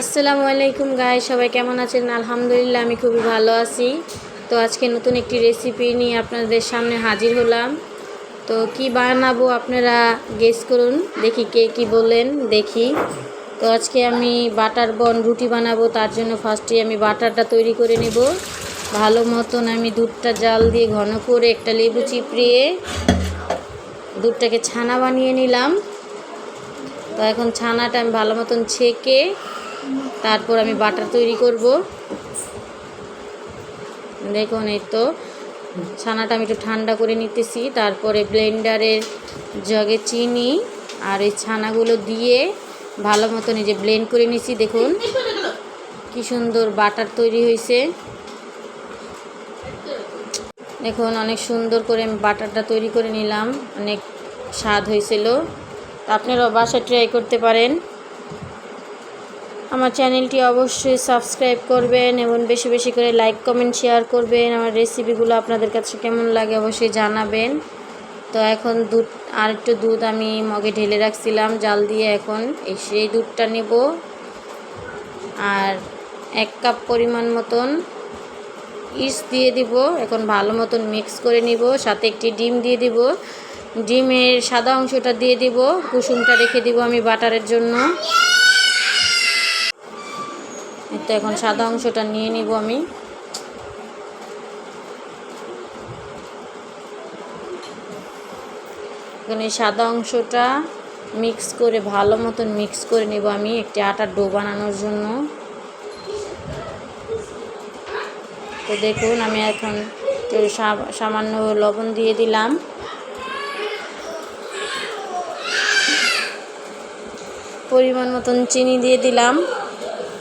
আসসালামু আলাইকুম গাই সবাই কেমন আছেন? আলহামদুলিল্লাহ, আমি খুবই ভালো আছি। তো আজকে নতুন একটি রেসিপি নিয়ে আপনাদের সামনে হাজির হলাম। তো কি বানাবো আপনারা গেস করুন, দেখি কে কি বলেন দেখি। তো আজকে আমি বাটার বন রুটি বানাবো, তার জন্য ফার্স্টে আমি বাটারটা তৈরি করে নেব। ভালো মতন আমি দুধটা জাল দিয়ে ঘন করে একটা লেবু চিপড়িয়ে দুধটাকে ছানা বানিয়ে নিলাম। তো এখন ছানাটা আমি ভালো মতন ছেঁকে তারপর আমি বাটার তৈরি করব। দেখুন এই তো, ছানাটা আমি একটু ঠান্ডা করে নিতেছি। তারপরে ব্লেন্ডারের জগে চিনি আর এই ছানাগুলো দিয়ে ভালো মতন এই যে ব্লেন্ড করে নিছি, দেখুন। কি সুন্দর বাটার তৈরি হয়েছে। দেখুন, অনেক সুন্দর করে আমি বাটারটা তৈরি করে নিলাম। অনেক স্বাদ হয়েছিল। আপনারাও বাসায় ট্রাই করতে পারেন। আমার চ্যানেলটি অবশ্যই সাবস্ক্রাইব করবেন এবং বেশি বেশি করে লাইক, কমেন্ট, শেয়ার করবেন। আমার রেসিপিগুলো আপনাদের কাছে কেমন লাগে অবশ্যই জানাবেন। তো এখন দুধ আর একটু দুধ আমি মগে ঢেলে রাখছিলাম, জাল দিয়ে এখন এই সেই দুধটা নেব। আর এক কাপ পরিমাণ মতন ইস দিয়ে দিব, এখন ভালো মতন মিক্স করে নিব। সাথে একটি ডিম দিয়ে দিব। ডিমের সাদা অংশটা দিয়ে দিব। কুসুমটা রেখে দিব আমি বাটারের জন্য। তো এখন সাদা অংশটা নিয়ে নিব আমি। এখন সাদা অংশটা মিক্স করে, ভালো মতন মিক্স করে নেব আমি একটি আটার ডো বানানোর জন্য। তো দেখুন, আমি এখন সামান্য লবণ দিয়ে দিলাম। পরিমাণ মতন চিনি দিয়ে দিলাম।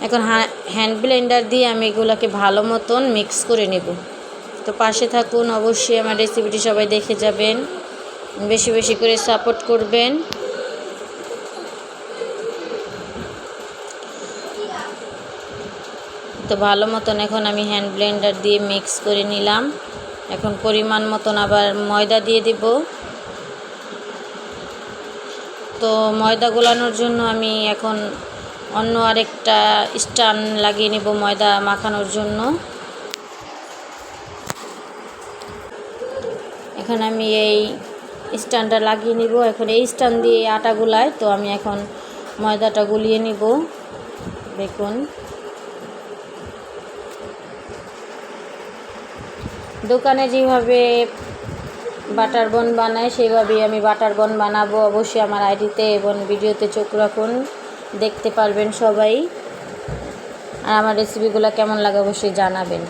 এখন হ্যান্ড ব্লেন্ডার দিয়ে আমি এগুলোকে ভালো মতন মিক্স করে নেব। তো পাশে থাকুন, অবশ্যই আমার রেসিপিটি সবাই দেখে যাবেন। বেশি বেশি করে সাপোর্ট করবেন। তো ভালো মতন এখন আমি হ্যান্ড ব্লেন্ডার দিয়ে মিক্স করে নিলাম। এখন পরিমাণ মতন আবার ময়দা দিয়ে দিব। তো ময়দা গোলানোর জন্য আমি এখন অন্য আরেকটা স্টান লাগিয়ে নেব ময়দা মাখানোর জন্য। এখন আমি এই স্ট্যান্ডটা লাগিয়ে নিব। এখন এই স্ট্যান্ড দিয়ে আটা গুলায়, তো আমি এখন ময়দাটা গুলিয়ে নিব। দেখুন। দোকানে যেভাবে বাটার বন বানায় সেইভাবেই আমি বাটার বন বানাবো। অবশ্যই আমার আইডিতে এবং ভিডিওতে চোখ রাখুন। দেখতে পারবেন সবাই। আর আমার রেসিপিগুলো কেমন লাগে অবশ্যই জানাবেন।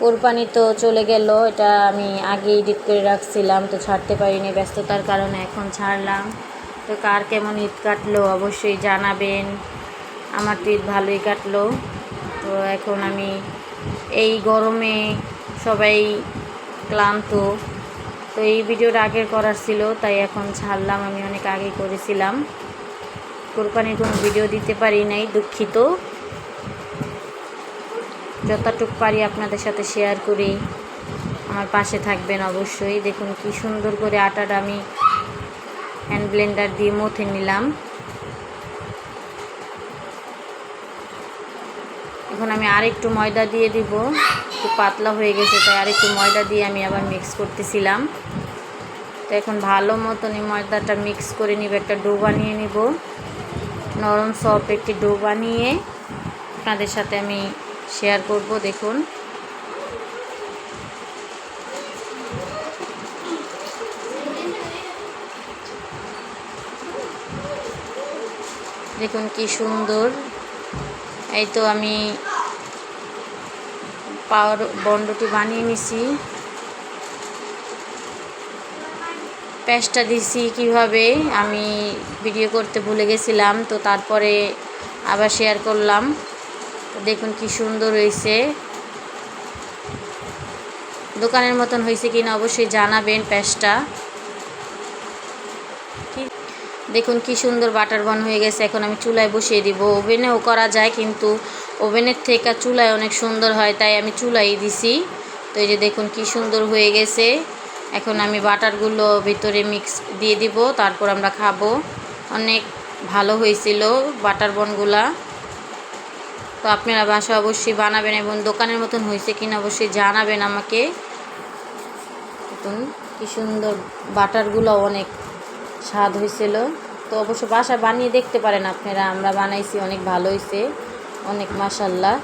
কোরবানি তো চলে গেল, এটা আমি আগে এডিট করে রাখছিলাম, তো ছাড়তে পারিনি ব্যস্ততার কারণে এখন ছাড়লাম। তো কার কেমন ঈদ কাটলো অবশ্যই জানাবেন। আমার তো ঈদ ভালোই কাটলো। তো এখন আমি এই গরমে সবাই ক্লান্ত। তো এই ভিডিওটা আগের করার ছিল, তাই এখন ছাড়লাম, আমি অনেক আগে করেছিলাম। কোরবানির কোনো ভিডিও দিতে পারি নাই, দুঃখিত। যতটুক পারি আপনাদের সাথে শেয়ার করি। আমার পাশে থাকবেন অবশ্যই। দেখুন কি সুন্দর করে আটাটা আমি হ্যান্ড ব্লেন্ডার দিয়ে মথে নিলাম। এখন আমি আরেকটু ময়দা দিয়ে দিব। একটু পাতলা হয়ে গেছে, তাই আরেকটু ময়দা দিয়ে আমি আবার মিক্স করতেছিলাম। তো এখন ভালো মতন এই ময়দাটা মিক্স করে নিব, একটা ডো বানিয়ে নিব। নরম সফট একটি ডো বানিয়ে আপনাদের সাথে আমি শেয়ার করব, দেখুন। দেখুন কি সুন্দর। এই তো আমি পাওয়ার বন্ডটি বানিয়ে নিছি। প্যাঁচটা দিছি কীভাবে, আমি ভিডিও করতে ভুলে গেছিলাম, তো তারপরে আবার শেয়ার করলাম। দেখুন কি সুন্দর হয়েছে। দোকানের মতন হয়েছে কিনা অবশ্যই জানাবেন প্যাঁচটা দেখুন কি সুন্দর বাটার বন হয়ে গেছে, এখন আমি চুলায় বসিয়ে দিব। ওভেনেও করা যায়, কিন্তু ওভেনের থেকে চুলায় অনেক সুন্দর হয়, তাই আমি চুলাই দিছি। তো এই যে দেখুন কি সুন্দর হয়ে গেছে। এখন আমি বাটারগুলো ভিতরে মিক্স দিয়ে দিব, তারপর আমরা খাব। অনেক ভালো হয়েছিল বাটার বনগুলা। তো আপনারা বাসা অবশ্যই বানাবেন এবং দোকানের মতন হয়েছে কিনা অবশ্যই জানাবেন আমাকে। দেখুন, কি সুন্দর বাটারগুলো অনেক স্বাদ হয়েছিল। তো অবশ্য বাসা বানিয়ে দেখতে পারেন আপনারা, আমরা বানাইছি, অনেক ভালো হয়েছে। অনেক মাসাল্লাহ